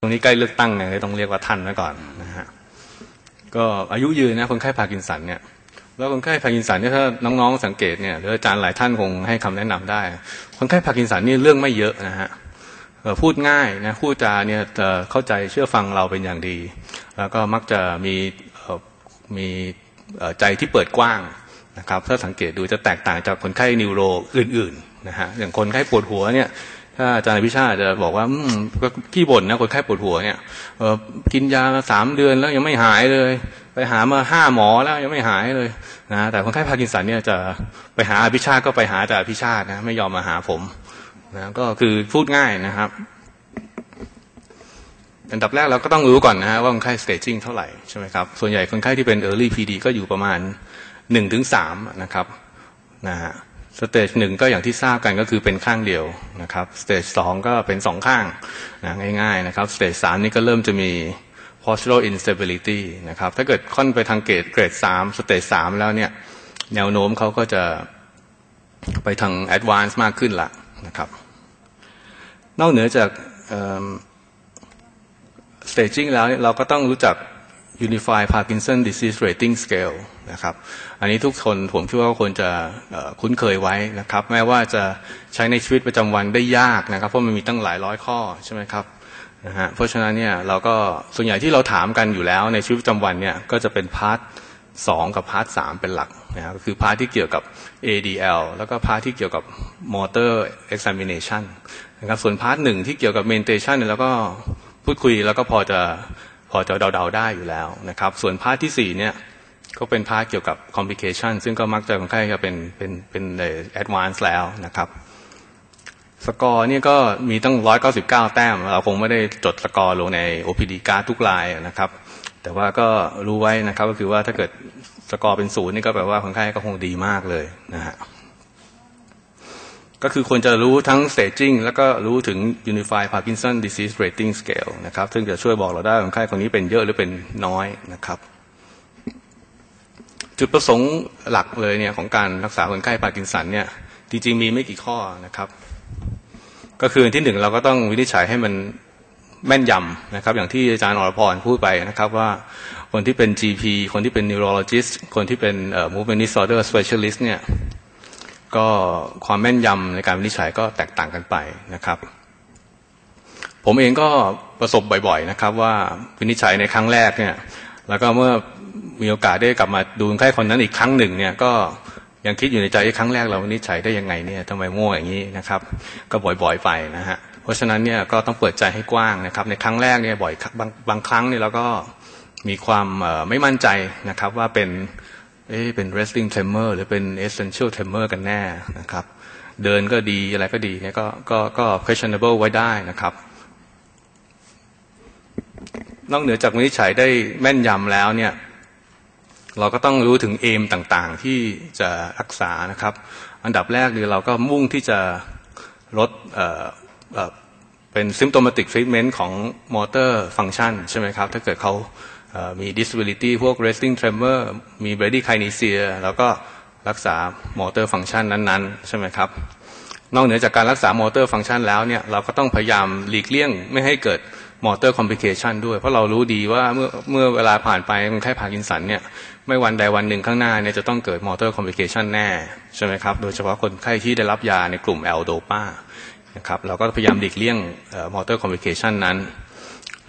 ตรงนี้ใกล้เลือกตั้งไงต้องเรียกว่าท่านไว้ก่อนนะฮะก็อายุยืนนะคนไข้พากินสันเนี่ย แล้วคนไข้พากินสันเนี่ยถ้าน้องๆสังเกตเนี่ยหรืออาจารย์หลายท่านคงให้คำแนะนำได้ คนไข้พากินสันนี่เรื่องไม่เยอะนะฮะพูดง่ายนะพูดจาเนี่ยเข้าใจเชื่อฟังเราเป็นอย่างดี แล้วก็มักจะมีมีใจที่เปิดกว้างนะครับถ้าสังเกตดูจะแตกต่างจากคนไข้นิวโรอื่นๆนะฮะอย่างคนไข้ปวดหัวเนี่ย ถ้าอาจารย์พิชาจะบอกว่าขี้บ่นนะคนไข้ปวดหัวเนี่ยกินยามาสามเดือนแล้วยังไม่หายเลย ไปหามาห้าหมอแล้วยังไม่หายเลยนะแต่คนไข้พากินสันเนี่ยจะไปหาพิชาก็ไปหาแต่พิชานะไม่ยอมมาหาผมนะก็คือพูดง่ายนะครับอันดับแรกเราก็ต้องรู้ก่อนนะฮะว่าคนไข้ staging เท่าไหร่ใช่ไหมครับส่วนใหญ่คนไข้ที่เป็น early PD ก็อยู่ประมาณหนึ่งถึงสามนะครับนะฮะ สเตจหนึ่งก็อย่างที่ทราบกันก็คือเป็นข้างเดียวนะครับสเตจสองก็เป็นสองข้างนะง่ายๆนะครับสเตจสามนี่ก็เริ่มจะมี postural instability นะครับถ้าเกิดค่อนไปทางเกรดเกรดสามสเตจสามแล้วเนี่ยแนวโน้มเขาก็จะไปทาง advance มากขึ้นละนะครับ นอกเหนือจาก staging แล้วเราก็ต้องรู้จัก Unified Parkinson Disease Rating Scale นะครับ อันนี้ทุกคนผมคิดว่าควรจะคุ้นเคยไว้นะครับ แม้ว่าจะใช้ในชีวิตประจำวันได้ยากนะครับ เพราะมันมีตั้งหลายร้อยข้อใช่ไหมครับนะฮะเพราะฉะนั้นเนี่ยเราก็ส่วนใหญ่ที่เราถามกันอยู่แล้วในชีวิตประจำวันเนี่ยก็จะเป็นพาร์ทสองกับพาร์ทสามเป็นหลักนะครับก็คือพาร์ทที่เกี่ยวกับ ADL แล้วก็พาร์ทที่เกี่ยวกับ motor examination นะครับส่วนพาร์ทหนึ่งที่เกี่ยวกับ mentation เนี่ยเราก็พูดคุยแล้วก็พอจะ พอจะเดาๆได้อยู่แล้วนะครับ ส่วนพาร์ทที่สี่เนี่ยก็เป็นพาร์ทเกี่ยวกับ complication ซึ่งก็มักจะคนไข้จะเป็นเป็นเป็น advance แล้วนะครับสกอร์นี่ก็มีตั้งร้อยเก้าสิบเก้าแต้ม เราคงไม่ได้จดสกอร์ลงใน OPD การ์ดทุกลายนะครับ แต่ว่าก็รู้ไว้นะครับก็คือว่าถ้าเกิดสกอร์เป็นศูนย์นี่ก็แปลว่าคนไข้ก็คงดีมากเลยนะฮะ ก็คือควรจะรู้ทั้ง staging แล้วก็รู้ถึง Unified Parkinson Disease Rating Scale นะครับ ซึ่งจะช่วยบอกเราได้คนไข้คนนี้เป็นเยอะหรือเป็นน้อยนะครับ จุดประสงค์หลักเลยเนี่ยของการรักษาคนไข้พาร์กินสันเนี่ย จริงๆมีไม่กี่ข้อนะครับ ก็คือที่หนึ่งเราก็ต้องวินิจฉัยให้มันแม่นยำนะครับ อย่างที่อาจารย์อรพรพูดไปนะครับว่าคนที่เป็น GP คนที่เป็น neurologist คนที่เป็น movement disorder specialist เนี่ย ก็ความแม่นยำในการวินิจฉัยก็แตกต่างกันไปนะครับ ผมเองก็ประสบบ่อยๆนะครับ ว่าวินิจฉัยในครั้งแรกเนี่ย แล้วก็เมื่อมีโอกาสได้กลับมาดูคนไข้คนนั้นอีกครั้งหนึ่งเนี่ยก็ยังคิดอยู่ในใจครั้งแรกเราวินิจฉัยได้ยังไงเนี่ยทำไมโง่อย่างนี้นะครับ ก็บ่อยๆไปนะฮะเพราะฉะนั้นเนี่ยก็ต้องเปิดใจให้กว้างนะครับ ในครั้งแรกเนี่ยบ่อยบางบางครั้งเนี่ยเราก็มีความไม่มั่นใจนะครับ ว่าเป็น เอ๊ะเป็น resting tremor หรือเป็น essential tremor กันแน่นะครับ เดินก็ดีอะไรก็ดีเนี่ยก็ก็ก็ questionable ไว้ได้นะครับ นอกเหนือจากวินิจฉัยได้แม่นยำแล้วเนี่ย เราก็ต้องรู้ถึงเอมต่างๆ ที่จะรักษานะครับ อันดับแรกคือเราก็มุ่งที่จะลดเอ่อเอ่อเป็น symptomatic treatment ของ motor function ใช่ไหมครับ ถ้าเกิดเขา มี disability พวก resting tremor มี bradykinesia แล้วก็รักษา motor function นั้นๆ ใช่ไหมครับ นอกเหนือจากการรักษา motor function แล้วเนี่ยเราก็ต้องพยายามหลีกเลี่ยงไม่ให้เกิด motor complication ด้วย เพราะเรารู้ดีว่าเมื่อเมื่อเวลาผ่านไปคนไข้พาร์กินสันเนี่ยไม่วันใดวันหนึ่งข้างหน้าเนี่ยจะต้องเกิด motor complication แน่ ใช่ไหมครับ โดยเฉพาะคนไข้ที่ได้รับยาในกลุ่ม L dopa นะครับเราก็พยายามหลีกเลี่ยง motor complication นั้นน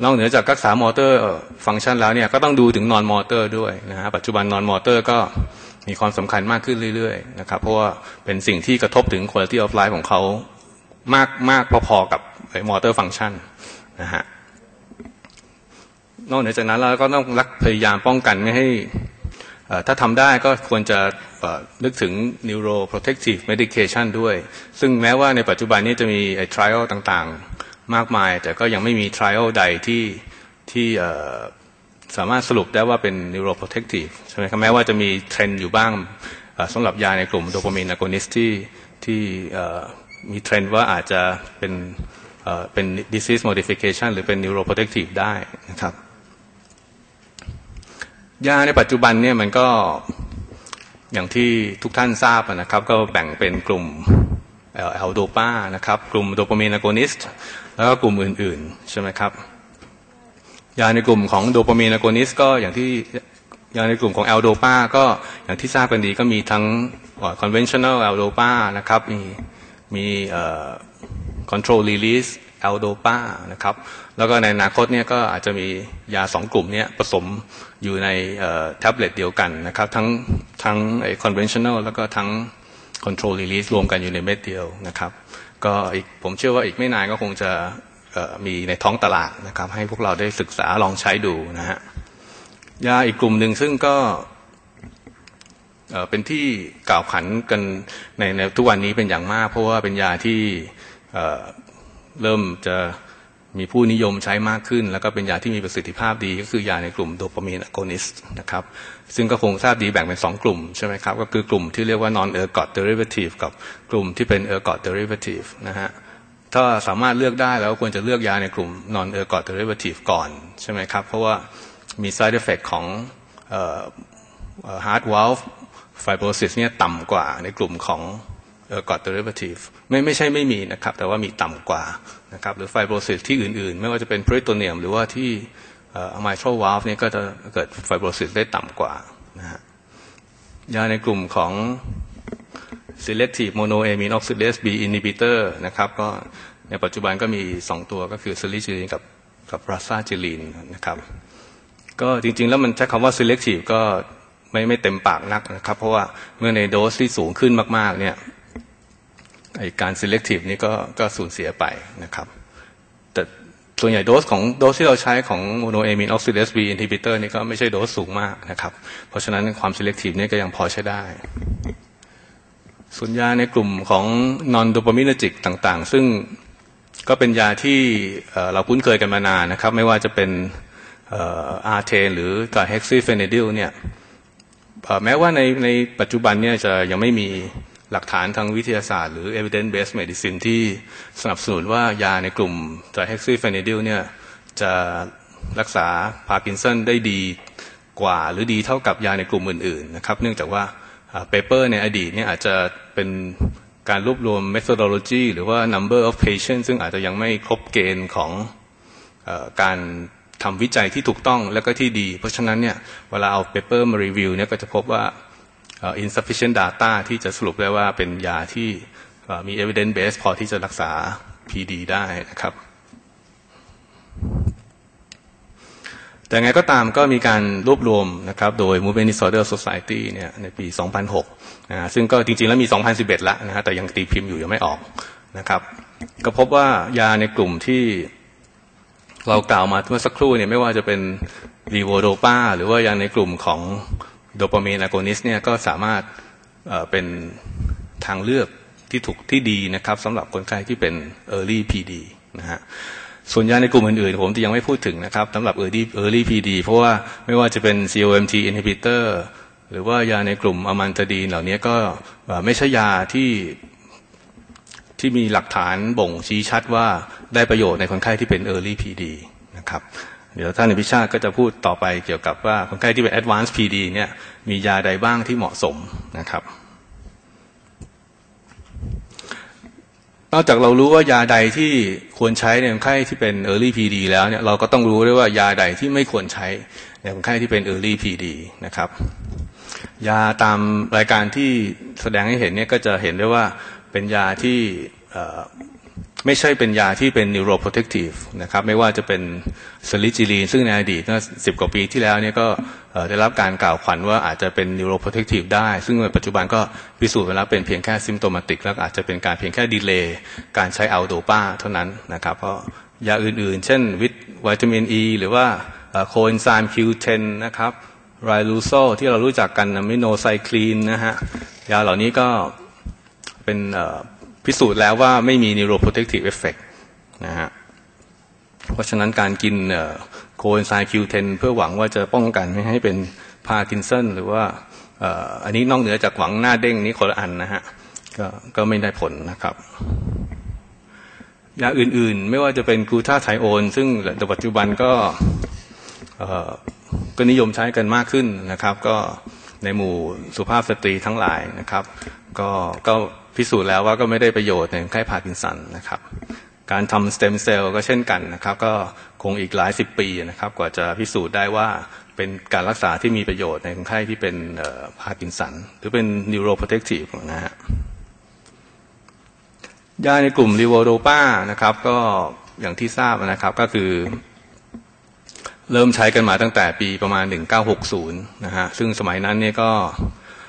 นอกเหนือจากรักษามอเตอร์ฟังก์ชันแล้วเนี่ยก็ต้องดูถึงนอนมอเตอร์ด้วยนะฮะปัจจุบันนอนมอเตอร์ก็มีความสำคัญมากขึ้นเรื่อยๆนะครับเพราะว่าเป็นสิ่งที่กระทบถึง quality of life ของเขามากมากพอๆกับไอ้มอเตอร์ฟังก์ชันนะฮะนอกเหนือจากนั้นเราก็ต้องรักพยายามป้องกันไม่ให้ถ้าทำได้ก็ควรจะนึกถึง neuroprotective medication ด้วย ซึ่งแม้ว่าในปัจจุบันนี้จะมีไอ้ trial ต่างๆ มากมาย แต่ก็ยังไม่มี trial ใดที่ที่สามารถสรุปได้ว่าเป็น neuroprotective ใช่ไหมครับแม้ว่าจะมีเทรนด์อยู่บ้างสำหรับยาในกลุ่มโดปามีนอะโกนิสที่ที่มีเทรนด์ว่าอาจจะเป็นเป็น disease modification หรือเป็น neuroprotective ได้นะครับ ยาในปัจจุบันเนี่ยมันก็อย่างที่ทุกท่านทราบนะครับ ก็แบ่งเป็นกลุ่ม แอลโดปานะครับ กลุ่มโดปามีนอะโกนิสต์แล้วก็กลุ่มอื่นๆ ใช่ไหมครับ ยาในกลุ่มของโดปามีนอะโกนิสก็อย่างที่ยาในกลุ่มของแอลโดปาก็อย่างที่ทราบกันดีก็มีทั้ง conventional แอลโดปานะครับ มีมีเอ่อ control release แอลโดปานะครับ แล้วก็ในอนาคตเนี่ยก็อาจจะมียาสองกลุ่มเนี่ยผสมอยู่ในแท็บเล็ตเดียวกันนะครับ ทั้งทั้งไอ้ conventional แล้วก็ทั้ง control release รวมกันอยู่ในเม็ดเดียวนะครับ ก็อีกผมเชื่อว่าอีกไม่นานก็คงจะมีในท้องตลาดนะครับ ให้พวกเราได้ศึกษาลองใช้ดูนะฮะยาอีกกลุ่มหนึ่งซึ่งก็เป็นที่กล่าวขันกันในในทุกวันนี้เป็นอย่างมาก เพราะว่าเป็นยาที่เริ่มจะ มีผู้นิยมใช้มากขึ้น แล้วก็เป็นยาที่มีประสิทธิภาพดีก็คือยาในกลุ่มโดปามีนอะโกนิสนะครับซึ่งก็คงทราบดีแบ่งเป็นสองกลุ่มใช่ไหมครับก็คือกลุ่มที่เรียกว่า non ergot derivative กับกลุ่มที่เป็น ergot derivative นะฮะถ้าสามารถเลือกได้แล้วควรจะเลือกยาในกลุ่ม non ergot derivative ก่อนใช่ไหมครับเพราะว่ามี side effect ของ heart valve fibrosis เนี่ยต่ำกว่าในกลุ่มของ ergot derivative ไม่ไม่ใช่ไม่มีนะครับ แต่ว่ามีต่ำกว่านะครับหรือ fibrosis ที่อื่นๆ ไม่ว่าจะเป็น peritoneum หรือว่าที่ mitral valve เนี่ยก็จะเกิด fibrosis ได้ต่ำกว่านะฮะยาในกลุ่มของ selective monoamine oxidase B inhibitor นะครับก็ในปัจจุบันก็มี 2 ตัวก็คือ s i l i c i l i n กับกับ r a s a g i l i n นะครับ ก็จริงๆ แล้วมันใช้คำว่า selective ก็ไม่ไม่เต็มปากนักนะครับ เพราะว่าเมื่อในโดสที่สูงขึ้นมากๆเนี่ย ไอการ selective นี่ก็ก็สูญเสียไปนะครับ แต่ส่วนใหญ่โดสของโดสที่เราใช้ของ monoamine oxidase B inhibitor นี่ก็ไม่ใช่โดสสูงมากนะครับ เพราะฉะนั้นความ selective นี่ก็ยังพอใช้ได้ส่วนยาในกลุ่มของ non dopaminergic ต่างๆ ซึ่งก็เป็นยาที่เราคุ้นเคยกันมานานนะครับ ไม่ว่าจะเป็นอาร์เทนหรือกับเฮกซีเฟเนดิลเนี่ยแม้ว่าในในปัจจุบันเนี่ยจะยังไม่มี หลักฐานทางวิทยาศาสตร์หรือ evidence based medicine ที่สนับสนุนว่ายาในกลุ่มไตรเฮกซีเฟเนดิลเนี่ยจะรักษาพาร์กินสันได้ดีกว่า หรือดีเท่ากับยาในกลุ่มอื่นๆนะครับ เนื่องจากว่าเปเปอร์ในอดีตเนี่ยอาจจะเป็นการรวบรวม methodology หรือว่า number of patients ซึ่งอาจจะยังไม่ครบเกณฑ์ของอการทำวิจัยที่ถูกต้องและก็ที่ดี เพราะฉะนั้นเนี่ยเวลาเอาเปเปอร์มารีวิวเนี่ยก็จะพบว่า insufficient data ที่จะสรุปได้ว่าเป็นยาที่มี evidence base พอที่จะรักษา PD ได้นะครับ แต่ไงก็ตามก็มีการรวบรวมนะครับโดย Movement Disorder Society เนี่ยในปี 2006นะซึ่งก็จริงๆ แล้วมี 2011ละนะฮะแต่ยังตีพิมพ์อยู่ยังไม่ออกนะครับ ก็พบว่ายาในกลุ่มที่เรากล่าวมาเมื่อสักครู่เนี่ยไม่ว่าจะเป็นรีโวโดปาหรือว่ายาในกลุ่มของ โดปามีนอะโกนิสเนี่ยก็สามารถเป็นทางเลือกที่ถูกที่ดีนะครับสำหรับคนไข้ที่เป็น early PD นะฮะส่วนยาในกลุ่มอื่นๆ ผมที่ยังไม่พูดถึงนะครับสำหรับ early early PD เพราะว่าไม่ว่าจะเป็น COMT inhibitor หรือว่ายาในกลุ่มอมันตดีนเหล่านี้ก็ไม่ใช่ยาที่ที่มีหลักฐานบ่งชี้ชัดว่าได้ประโยชน์ในคนไข้ที่เป็น early PD นะครับ เดี๋ยวท่านอภิชาติก็จะพูดต่อไปเกี่ยวกับว่าคนไข้ที่เป็น advanced PD เนี่ยมียาใดบ้างที่เหมาะสมนะครับ นอกจากเรารู้ว่ายาใดที่ควรใช้ในคนไข้ที่เป็น early PD แล้วเนี่ยเราก็ต้องรู้ด้วยว่ายาใดที่ไม่ควรใช้ในคนไข้ที่เป็น early PD นะครับ ยาตามรายการที่แสดงให้เห็นเนี่ยก็จะเห็นได้ว่าเป็นยาที่ ไม่ใช่เป็นยาที่เป็น neuroprotective นะครับไม่ว่าจะเป็นสลิจิลีนซึ่งในอดีตเมื่อสิบกว่าปีที่แล้วเนี่ยก็ได้รับการกล่าวขวัญว่าอาจจะเป็น neuroprotective ได้ ซึ่งในปัจจุบันก็พิสูจน์ไปแล้วเป็นเพียงแค่ symptomatic แล้วอาจจะเป็นการเพียงแค่ดีเลย์การใช้อัลโดปาเท่านั้นนะครับ เพราะยาอื่นๆ เช่นวิตามินอ e, หรือว่าโคเอนไซม์ Q10 นะครับไรลูโซที่เรารู้จักกันมิโนไซคลีนนะฮะยาเหล่านี้ก็เป็น พิสูจน์แล้วว่าไม่มี neuroprotective effect นะฮะเพราะฉะนั้นการกินโคเอนไซม์ Q10 เพื่อหวังว่าจะป้องกันไม่ให้เป็นพาร์กินสันหรือว่าอันนี้นอกเหนือจากหวังหน้าเด้งนี้คนละอันนะฮะก็ก็ไม่ได้ผลนะครับยาอื่นๆ ไม่ว่าจะเป็นกลูตาไทโอน ซึ่งในปัจจุบันก็ก็นิยมใช้กันมากขึ้นนะครับ ก็ในหมู่สุภาพสตรีทั้งหลายนะครับ ก็ก็ พิสูจน์แล้วว่าก็ไม่ได้ประโยชน์ในไข้พาร์กินสันนะครับ การทำสเต็มเซลล์ก็เช่นกันนะครับ ก็คงอีกหลายสิบปีนะครับ กว่าจะพิสูจน์ได้ว่าเป็นการรักษาที่มีประโยชน์ในคนไข้ที่เป็นพาร์กินสัน หรือเป็นนิวโรโปรเทคทีฟนะฮะยาในกลุ่มริโวโดปานะครับ ก็อย่างที่ทราบนะครับก็คือ เริ่มใช้กันมาตั้งแต่ปีประมาณ 1960 นะฮะซึ่งสมัยนั้นเนี่ยก็